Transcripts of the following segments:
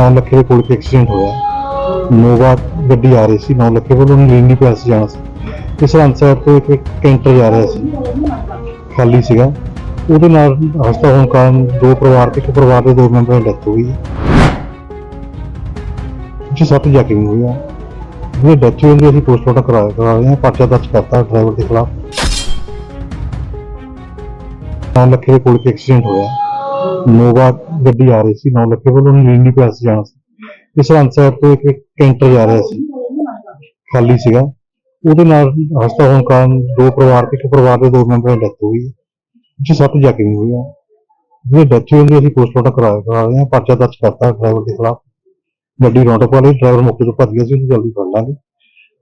ਨੌ ਲੱਖੇ ਦੇ ਕੋਲ ਇੱਕ ਐਕਸੀਡੈਂਟ ਹੋਇਆ। ਨੋਵਾ ਗੱਡੀ ਆ ਰਹੀ ਸੀ, ਨੌ ਲੱਖੇ ਵੱਲੋਂ ਉਹਨੂੰ ਲੀਨੀ ਪੈਸ ਜਾਣਾ ਸੀ। ਤੇ ਸਰਹੰਦ ਸਾਹਿਬ ਤੋਂ ਇੱਕ ਕੈਂਟਰ ਜਾ ਰਿਹਾ ਸੀ। ਖਾਲੀ ਸੀਗਾ। ਉਹਦੇ ਨਾਲ ਹਸਤਾ ਹੋਣ ਕਾਰਨ ਦੋ ਪਰਿਵਾਰ ਤੇ ਇੱਕ ਪਰਿਵਾਰ ਦੇ ਦੋ ਮੈਂਬਰਾਂ ਦੀ ਡੈਥ ਹੋ ਗਈ। ਜੀ ਸੱਤ ਜ਼ਖਮੀ ਹੋਏ ਆ ਜਿਹੜੇ ਡੈਥ ਹੋਈ ਅਸੀਂ ਪੋਸਟਮਾਰਟਮ ਕਰਾ ਕਰਾ ਰਹੇ ਹਾਂ। ਪਰਚਾ ਦਰਜ ਕਰਤਾ ਡਰਾਈਵਰ ਦੇ ਖਿਲਾਫ। ਨੌ ਲੱਖੇ ਦੇ ਕੋਲ ਇੱਕ ਐਕਸੀਡੈਂਟ ਹੋਇਆ। ਨੋਵਾ ਗੱਡੀ ਆ ਰਹੀ ਸੀ, ਨੌ ਲੱਖੇ ਵੱਲੋਂ ਉਹਨੂੰ ਪੈਸ ਜਾਣਾ ਸੀ। ਤੇ ਸਰਹੰਦ ਤੋਂ ਇੱਕ ਕੈਂਟਰ ਜਾ ਰਿਹਾ ਸੀ, ਖਾਲੀ ਸੀਗਾ। ਉਹਦੇ ਨਾਲ ਹਸਤਾ ਹੋਣ ਕਾਰਨ ਦੋ ਪਰਿਵਾਰ ਤੇ ਇੱਕ ਪਰਿਵਾਰ ਦੇ ਦੋ ਮੈਂਬਰਾਂ ਦੀ ਡੈਥ ਹੋ। ਗਈ ਜੀ ਸੱਤ ਜ਼ਖਮੀ ਹੋਏ ਆ ਜਿਹੜੇ ਡੈਥ ਹੋਈ ਉਹਦੀ ਅਸੀਂ ਪੋਸਟਮਾਰਟਮ ਕਰਾ ਕਰਾ ਰਹੇ ਹਾਂ, ਪਰਚਾ ਦਰਜ ਕਰਤਾ ਡਰਾਈਵਰ ਦੇ ਖਿਲਾਫ। ਗੱਡੀ ਰੌਂਡ ਵਾਲੀ ਡਰਾਈਵਰ ਮੌਕੇ ਤੋਂ ਭੱਜ ਗਿਆ ਸੀ ਉਹਨੂੰ ਜਲਦੀ ਫੜ ਲਾਂਗੇ।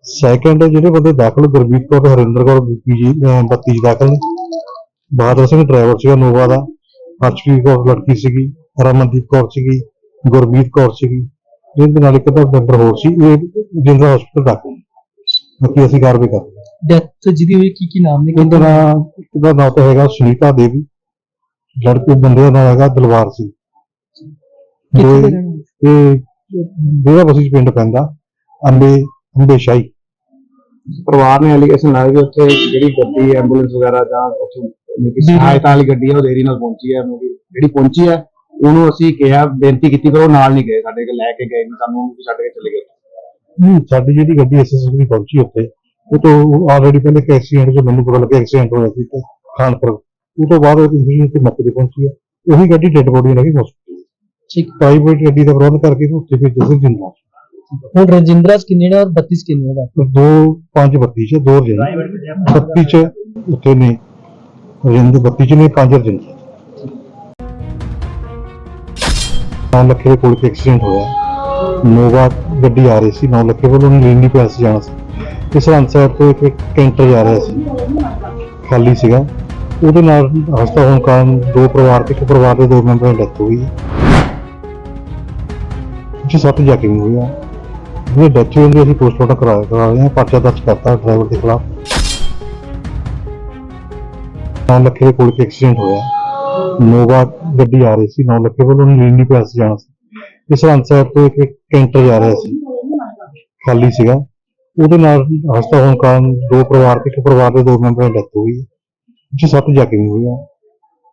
ਸੈਕੰਡ ਜਿਹੜੇ ਬੰਦੇ ਦਾਖਲ ਗੁਰਬੀਤ ਕੌਰ ਹਰਿੰਦਰ ਕੌਰ ਬੀਪੀ ਜੀ 32 ਦਾਖਲ ਨੇ। ਬਹਾਦਰ ਸਿੰਘ ਡਰਾਈਵਰ ਸੀਗਾ ਨੋਵਾ ਦਾ। ਹਰਸ਼ਪ੍ਰੀਤ ਕੌਰ ਲੜਕੀ ਸੀਗੀ ਰਮਨਦੀਪ ਕੌਰ ਸੀਗੀ ਗੁਰਮੀਤ ਕੌਰ ਸੀਗੀ ਜਿਹਦੇ ਨਾਲ ਇੱਕ ਤਾਂ ਮੈਂਬਰ ਹੋਰ ਸੀ ਇਹ ਜਿੰਦਰਾ ਹਸਪਤਾਲ ਦਾਖਲ। ਬਾਕੀ ਅਸੀਂ ਕਾਰਵਾਈ ਕਰ ਡੈਥ ਜਿਹਦੀ ਹੋਈ ਕੀ ਕੀ ਨਾਮ ਨੇ ਉਹਦਾ ਨਾਮ ਇੱਕ ਦਾ ਨਾਮ ਤਾਂ ਹੈਗਾ ਸੁਨੀਤਾ ਦੇਵੀ ਲੜਕੇ ਬੰਦੇ ਦਾ ਨਾਮ ਹੈਗਾ ਦਲਵਾਰ ਸਿੰਘ? ਇਹ ਡੇਰਾ ਬਸੀ ਪਿੰਡ ਪੈਂਦਾ ਅੰਬੇ ਅੰਬੇ ਸ਼ਾਹੀ ਪਰਿਵਾਰ ਨੇ ਐਲੀਗੇਸ਼ਨ ਲਾਇਆ ਵੀ ਉੱਥੇ ਜਿਹੜੀ ਗੱਡੀ ਐਂਬੂਲੈਂਸ ਵਗੈਰਾ ਜਾਂ ਉੱਥੇ ਕਿ ਜੀ। ਸਹਾਇਤਾ ਵਾਲੀ ਗੱਡੀ ਹੈ ਉਹ ਦੇਰੀ ਨਾਲ ਪਹੁੰਚੀ ਹੈ ਕਿ ਜਿਹੜੀ ਪਹੁੰਚੀ ਹੈ ਉਹਨੂੰ ਅਸੀਂ ਕਿਹਾ ਬੇਨਤੀ ਕੀਤੀ ਪਰ ਉਹ ਨਾਲ ਨਹੀਂ ਗਏ ਸਾਡੇ ਕੋਲ ਲੈ ਕੇ ਗਏ ਨਹੀਂ ਸਾਨੂੰ ਵੀ ਛੱਡ ਕੇ ਚਲੇ ਗਏ ਨਹੀਂ ਸਾਡੀ ਜਿਹੜੀ ਗੱਡੀ ਐਸਐਸਬੀ ਪਹੁੰਚੀ ਉੱਥੇ ਉਹ ਤੋਂ ਆਲਰੇਡੀ ਪਹਿਲੇ ਐਕਸੀਡੈਂਟ ਜੋ ਮੈਨੂੰ ਪਤਾ ਲੱਗਿਆ ਐਕਸੀਡੈਂਟ ਹੋਇਆ ਸੀ ਤੇ ਖਾਨਪੁਰ। ਉਹ ਤੋਂ ਬਾਅਦ ਉਹ ਇੰਜੀਨੀਅਰ ਤੇ ਮੌਕੇ ਤੇ ਪਹੁੰਚੀ ਹੈ ਉਹੀ ਗੱਡੀ ਡੈੱਡ ਬੋਡੀ ਲੱਗੀ ਹਸਪਤਾਲ ਠੀਕ। ਪ੍ਰਾਈਵੇਟ ਗੱਡੀ ਦਾ ਪ੍ਰਬੰਧ ਕਰਕੇ ਤੇ ਉੱਥੇ ਭੇਜਿਆ ਸੀ ਜਿੰਦਾ ਹੁਣ ਰਜਿੰਦਰਾ ਕਿੰਨੇ ਨੇ ਔਰ 32 ਕਿੰਨੇ ਦਾ ਦੋ ਪੰਜ ਬੱਤੀ ਚ ਦੋ ਰਜਨ ਬੱਤੀ ਚ ਉੱਥੇ ਨੇ। ਰਜਿੰਦ ਬੱਤੀ ਚ ਨੇ ਪੰਜ ਨੌ ਲੱਖੇ ਦੇ ਕੋਲ ਇੱਕ ਐਕਸੀਡੈਂਟ ਹੋਇਆ। ਨੋਵਾ ਗੱਡੀ ਆ ਰਹੀ ਸੀ, ਨੌ ਲੱਖੇ ਵੱਲੋਂ ਉਹਨੂੰ ਪੈਸ ਜਾਣਾ ਸੀ। ਤੇ ਸਰਹੰਦ ਤੋਂ ਇੱਕ ਕੈਂਟਰ ਜਾ ਰਿਹਾ ਸੀ। ਖਾਲੀ ਸੀਗਾ। ਉਹਦੇ ਨਾਲ ਹਸਤਾ ਹੋਣ ਕਾਰਨ ਦੋ ਪਰਿਵਾਰ ਤੇ ਇੱਕ ਪਰਿਵਾਰ ਦੇ ਦੋ ਮੈਂਬਰਾਂ ਦੀ ਡੈਥ ਹੋ ਗਈ। ਜੀ ਸੱਤ ਜਾ ਕੇ ਆ ਜਿਹੜੇ ਡੈਥ ਹੋਈ ਅਸੀਂ ਪੋਸਟਮਾਰਟਮ ਕਰਾ ਕਰਾ ਰਹੇ ਹਾਂ। ਪਰਚਾ ਦਰਜ ਕਰਤਾ ਡਰਾਈਵਰ ਦੇ ਖਿਲਾਫ। ਨੌ ਲੱਖੇ ਦੇ ਕੋਲ ਇੱਕ ਐਕਸੀਡੈਂਟ ਹੋਇਆ। ਨੋਵਾ ਗੱਡੀ ਆ ਰਹੀ ਸੀ, ਨੌ ਲੱਖੇ ਵੱਲੋਂ ਉਹਨੂੰ ਲੀਨੀ ਪੈਸ ਜਾਣਾ ਸੀ ਤੇ ਸਰਹੰਦ ਸਾਹਿਬ ਇੱਕ ਕੈਂਟਰ ਜਾ ਰਿਹਾ ਸੀ। ਖਾਲੀ ਸੀਗਾ। ਉਹਦੇ ਨਾਲ ਹਸਤਾ ਹੋਣ ਕਾਰਨ ਦੋ ਪਰਿਵਾਰ ਤੇ ਇੱਕ ਪਰਿਵਾਰ ਦੇ ਦੋ ਮੈਂਬਰਾਂ ਦੀ ਡੈਥ ਹੋ ਜੀ ਸੱਤ ਜ਼ਖਮੀ ਹੋਏ ਆ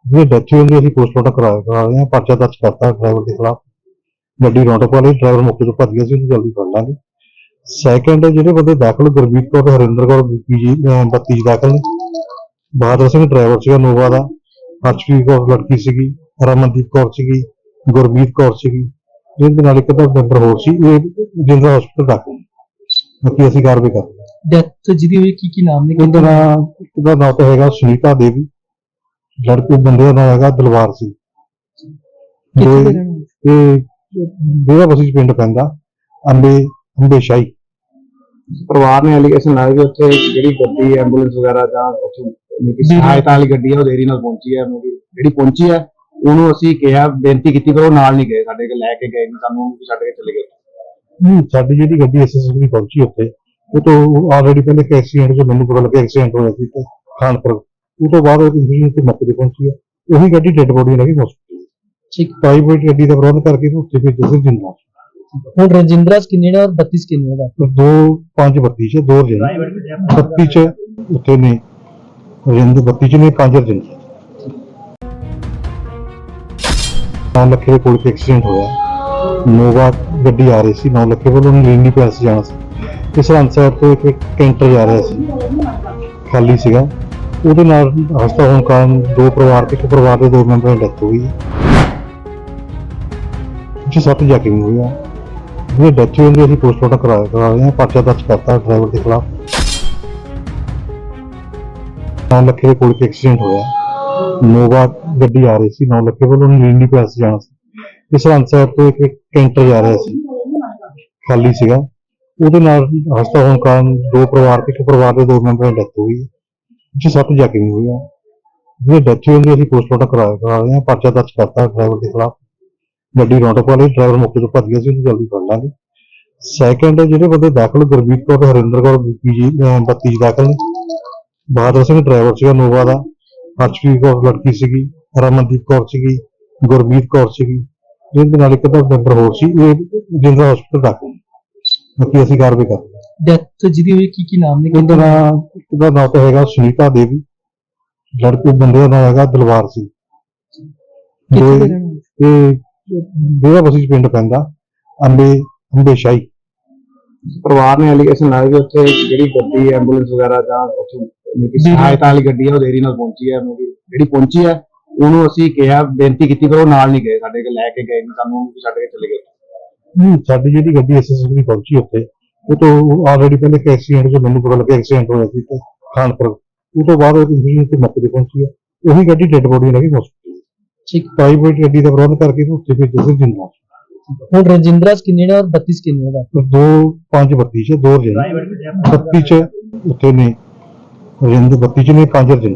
ਜਿਹੜੇ ਡੈਥ ਹੋਈ ਅਸੀਂ ਪੋਸਟਮਾਰਟਮ ਕਰਾ ਕਰਾ ਰਹੇ ਹਾਂ। ਪਰਚਾ ਦਰਜ ਕਰਤਾ ਡਰਾਈਵਰ ਦੇ ਖਿਲਾਫ। ਗੱਡੀ ਰੌਂਡ ਵਾਲੇ ਡਰਾਈਵਰ ਮੌਕੇ ਤੋਂ ਭੱਜ ਗਿਆ ਸੀ, ਉਹਨੂੰ ਜਲਦੀ ਫੜ ਲਾਂਗੇ। ਸੈਕੰਡ ਜਿਹੜੇ ਬੰਦੇ ਦਾਖਲ ਗੁਰਬੀਤ ਕੌਰ ਹਰਿੰਦਰ ਕੌਰ, ਬੀਪੀ ਜੀ 32 ਦਾਖਲ ਨੇ। ਬਹਾਦਰ ਸਿੰਘ ਡਰਾਈਵਰ ਸੀਗਾ ਨੋਵਾ ਦਾ ਹਰਸ਼ਪ੍ਰੀਤ ਕੌਰ ਲੜਕੀ ਸੀਗੀ ਰਮਨਦੀਪ ਕੌਰ ਸੀਗੀ ਗੁਰਮੀਤ ਕੌਰ ਸੀਗੀ। ਜਿਹਦੇ ਨਾਲ ਇੱਕ ਤਾਂ ਮੈਂਬਰ ਹੋਰ ਸੀ ਇਹ ਜਿੰਦਰਾ ਹਸਪਤਾਲ ਦਾਖਲ। ਬਾਕੀ ਅਸੀਂ ਕਾਰਵਾਈ ਕਰ ਡੈਥ ਜਿਹਦੀ ਹੋਈ ਕੀ ਕੀ ਨਾਮ ਨੇ? ਉਹਦਾ ਨਾਮ ਇੱਕ ਦਾ ਨਾਮ ਤਾਂ ਹੈਗਾ ਸੁਨੀਤਾ ਦੇਵੀ। ਲੜਕੇ ਬੰਦੇ ਦਾ ਨਾਮ ਹੈਗਾ ਦਲਵਾਰ ਸਿੰਘ? ਇਹ ਡੇਰਾ ਬਸੀ ਪਿੰਡ ਪੈਂਦਾ ਅੰਬੇ ਅੰਬੇ ਸ਼ਾਹੀ। ਪਰਿਵਾਰ ਨੇ ਐਲੀਗੇਸ਼ਨ ਲਾਇਆ ਵੀ ਉੱਥੇ ਜਿਹੜੀ ਗੱਡੀ ਐਂਬੂਲੈਂਸ ਵਗੈਰਾ ਜਾਂ ਉੱਥੇ ਕਿ ਜੀ। ਸਹਾਇਤਾ ਵਾਲੀ ਗੱਡੀ ਹੈ ਉਹ ਦੇਰੀ ਨਾਲ ਪਹੁੰਚੀ ਹੈ ਕਿ ਜਿਹੜੀ ਪਹੁੰਚੀ ਹੈ ਉਹਨੂੰ ਅਸੀਂ ਕਿਹਾ ਬੇਨਤੀ ਕੀਤੀ ਪਰ ਉਹ ਨਾਲ ਨਹੀਂ ਗਏ ਸਾਡੇ ਕੋਲ ਲੈ ਕੇ ਗਏ ਨਹੀਂ ਸਾਨੂੰ ਵੀ ਛੱਡ ਕੇ ਚਲੇ ਗਏ। ਨਹੀਂ ਸਾਡੀ ਜਿਹੜੀ ਗੱਡੀ ਐਸਐਸਬੀ ਪਹੁੰਚੀ ਉੱਥੇ ਉਹ ਤੋਂ ਆਲਰੇਡੀ ਪਹਿਲੇ ਇੱਕ ਐਕਸੀਡੈਂਟ ਜੋ ਮੈਨੂੰ ਪਤਾ ਲੱਗਿਆ ਐਕਸੀਡੈਂਟ ਹੋਇਆ ਸੀ ਤੇ ਖਾਨਪੁਰ। ਉਹ ਤੋਂ ਬਾਅਦ ਉਹ ਇੰਜੀਨੀਅਰ ਤੇ ਮੌਕੇ ਤੇ ਪਹੁੰਚੀ ਹੈ ਉਹੀ ਗੱਡੀ ਡੈੱਡ ਬੋਡੀ ਲੱਗੀ ਹਸਪਤਾਲ ਠੀਕ। ਪ੍ਰਾਈਵੇਟ ਗੱਡੀ ਦਾ ਪ੍ਰਬੰਧ ਕਰਕੇ ਤੇ ਉੱਥੇ ਭੇਜਿਆ ਸੀ ਜਿੰਦਾ ਹੁਣ ਰਜਿੰਦਰਾ ਕਿੰਨੇ ਨੇ ਔਰ 32 ਕਿੰਨੇ ਦਾ ਦੋ ਪੰਜ ਬੱਤੀ ਚ ਦੋ ਰਜਨ ਬੱਤੀ ਚ ਉੱਥੇ ਨੇ। ਰਜਿੰਦ ਬੱਤੀ ਚ ਨੇ ਪੰਜ ਨੌ ਲੱਖੇ ਦੇ ਕੋਲ ਇੱਕ ਐਕਸੀਡੈਂਟ ਹੋਇਆ। ਨੋਵਾ ਗੱਡੀ ਆ ਰਹੀ ਸੀ, ਨੌ ਲੱਖੇ ਵੱਲੋਂ ਉਹਨੂੰ ਪੈਸ ਜਾਣਾ ਸੀ। ਤੇ ਸਰਹੰਦ ਸਾਹਿਬ ਤੋਂ ਇੱਕ ਕੈਂਟਰ ਜਾ ਰਿਹਾ ਸੀ। ਖਾਲੀ ਸੀਗਾ। ਉਹਦੇ ਨਾਲ ਹਸਤਾ ਹੋਣ ਕਾਰਨ ਦੋ ਪਰਿਵਾਰ ਤੇ ਇੱਕ ਪਰਿਵਾਰ ਦੇ ਦੋ ਮੈਂਬਰਾਂ ਦੀ ਡੈਥ ਹੋ ਗਈ। ਜੀ ਸੱਤ ਜ਼ਖਮੀ ਹੋਏ ਆ ਜਿਹੜੇ ਡੈਥ ਹੋਈ ਉਹਦੀ ਅਸੀਂ ਪੋਸਟਮਾਰਟਮ ਕਰਾ ਕਰਾ ਰਹੇ ਹਾਂ। ਪਰਚਾ ਦਰਜ ਕਰਤਾ ਡਰਾਈਵਰ ਦੇ ਖਿਲਾਫ। ਨੌ ਲੱਖੇ ਦੇ ਕੋਲ ਇੱਕ ਐਕਸੀਡੈਂਟ ਹੋਇਆ। ਨੋਵਾ ਗੱਡੀ ਆ ਰਹੀ ਸੀ, ਨੌ ਲੱਖੇ ਵੱਲੋਂ ਉਹਨੂੰ ਲੀਨੀ ਜਾਣਾ ਸੀ ਇਸ ਸਰਹੰਦ ਤੋਂ ਇੱਕ ਕੈਂਟਰ ਜਾ ਰਿਹਾ ਸੀ। ਖਾਲੀ ਸੀਗਾ। ਉਹਦੇ ਨਾਲ ਹਸਤਾ ਹੋਣ ਕਾਰਨ ਦੋ ਪਰਿਵਾਰ ਤੇ ਇੱਕ ਪਰਿਵਾਰ ਦੇ ਦੋ ਮੈਂਬਰਾਂ ਦੀ ਡੈਥ ਹੋ ਗਈ। ਜੀ ਸੱਤ ਜ਼ਖਮੀ ਹੋਏ ਆ ਜਿਹੜੇ ਡੈਥ ਹੋਈ ਉਹਦੀ ਅਸੀਂ ਪੋਸਟਮਾਰਟਮ ਕਰਾ ਕਰਾ ਰਹੇ ਹਾਂ। ਪਰਚਾ ਦਰਜ ਕਰਤਾ ਡਰਾਈਵਰ ਦੇ ਖਿਲਾਫ। ਗੱਡੀ ਰੌਂਡ ਵਾਲੇ ਡਰਾਈਵਰ ਮੌਕੇ ਤੋਂ ਭੱਜ ਗਿਆ ਸੀ। ਉਹਨੂੰ ਜਲਦੀ ਫੜ ਲਾਂਗੇ। ਸੈਕੰਡ ਜਿਹੜੇ ਬੰਦੇ ਦਾਖਲ ਗੁਰਬੀਤ ਕੌਰ ਹਰਿੰਦਰ ਕੌਰ, ਬੀਪੀ ਜੀ 32 ਦਾਖਲ ਨੇ। ਬਹਾਦਰ ਸਿੰਘ ਡਰਾਈਵਰ ਸੀਗਾ ਨੋਵਾ ਦਾ ਹਰਸ਼ਪ੍ਰੀਤ ਕੌਰ ਲੜਕੀ ਸੀਗੀ ਰਮਨਦੀਪ ਕੌਰ ਸੀਗੀ ਗੁਰਮੀਤ ਕੌਰ ਸੀਗੀ ਜਿਹਦੇ ਨਾਲ ਇੱਕ ਤਾਂ ਮੈਂਬਰ ਹੋਰ ਸੀ ਇਹ ਜਿੰਦਾ ਹਸਪੀਟਲ ਦਾਖਲ ਨੇ। ਬਾਕੀ ਅਸੀਂ ਕਾਰਵਾਈ ਕਰ ਡੈਥ ਜਿਹਦੀ ਹੋਈ ਕੀ ਕੀ ਨਾਮ ਨੇ ਉਹਦਾ ਨਾਮ ਉਹਦਾ ਨਾਮ ਤਾਂ ਹੈਗਾ ਸੁਨੀਤਾ ਦੇਵੀ ਲੜਕੇ ਬੰਦੇ ਦਾ ਨਾਮ ਹੈਗਾ ਦਲਵਾਰ ਸਿੰਘ? ਇਹ ਡੇਰਾ ਬਸੀ ਪਿੰਡ ਪੈਂਦਾ ਅੰਬੇ ਅੰਬੇ ਸ਼ਾਹੀ ਪਰਿਵਾਰ ਨੇ ਐਲੀਗੇਸ਼ਨ ਲਾਇਆ ਵੀ ਉੱਥੇ ਜਿਹੜੀ ਗੱਡੀ ਐਂਬੂਲੈਂਸ ਵਗੈਰਾ ਜਾਂ ਉੱਥੇ ਕਿ ਸਹਾਇਤਾ ਵਾਲੀ ਗੱਡੀ ਹੈ ਉਹ ਦੇਰੀ ਨਾਲ ਪਹੁੰਚੀ ਹੈ ਕਿ ਜਿਹੜੀ ਪਹੁੰਚੀ ਹੈ ਉਹਨੂੰ ਅਸੀਂ ਕਿਹਾ ਬੇਨਤੀ ਕੀਤੀ ਪਰ ਉਹ ਨਾਲ ਨਹੀਂ ਗਏ ਸਾਡੇ ਕੋਲ ਲੈ ਕੇ ਗਏ ਨਹੀਂ ਸਾਨੂੰ ਵੀ ਛੱਡ ਕੇ ਚਲੇ ਗਏ ਨਹੀਂ ਸਾਡੀ ਜਿਹੜੀ ਗੱਡੀ ਐਸਐਸਬੀ ਦੀ ਪਹੁੰਚੀ ਉੱਥੇ ਉਹ ਤੋਂ ਆਲਰੇਡੀ ਪਹਿਲੇ ਐਕਸੀਡੈਂਟ ਜੋ ਮੈਨੂੰ ਪਤਾ ਲੱਗਿਆ ਐਕਸੀਡੈਂਟ ਹੋਇਆ ਸੀ ਤੇ ਖਾਨਪੁਰ। ਉਹ ਤੋਂ ਬਾਅਦ ਉਹ ਇੰਜੀਨੀਅਰ ਤੇ ਮੌਕੇ ਤੇ ਪਹੁੰਚੀ ਹੈ ਉਹੀ ਗੱਡੀ ਡੈੱਡ ਬੋਡੀ ਲੈ ਕੇ ਹਸਪੀਟਲ ਠੀਕ। ਪ੍ਰਾਈਵੇਟ ਗੱਡੀ ਦਾ ਪ੍ਰਬੰਧ ਕਰਕੇ ਤੇ ਉੱਥੇ ਭੇਜਿਆ ਸੀ ਜਿੰਦਾ ਹੁਣ ਰਜਿੰਦਰਾ ਕਿੰਨੇ ਨੇ ਔਰ 32 ਚ ਕਿੰਨੇ ਦਾ ਦੋ ਪੰਜ ਬੱਤੀ ਚ ਦੋ ਰਜਿੰਦਰ ਬੱਤੀ ਚ ਉੱਥੇ ਨੇ। ਰਜਿੰਦਰ ਬੱਤੀ ਚ ਨੇ ਪੰਜ ਦਿਨ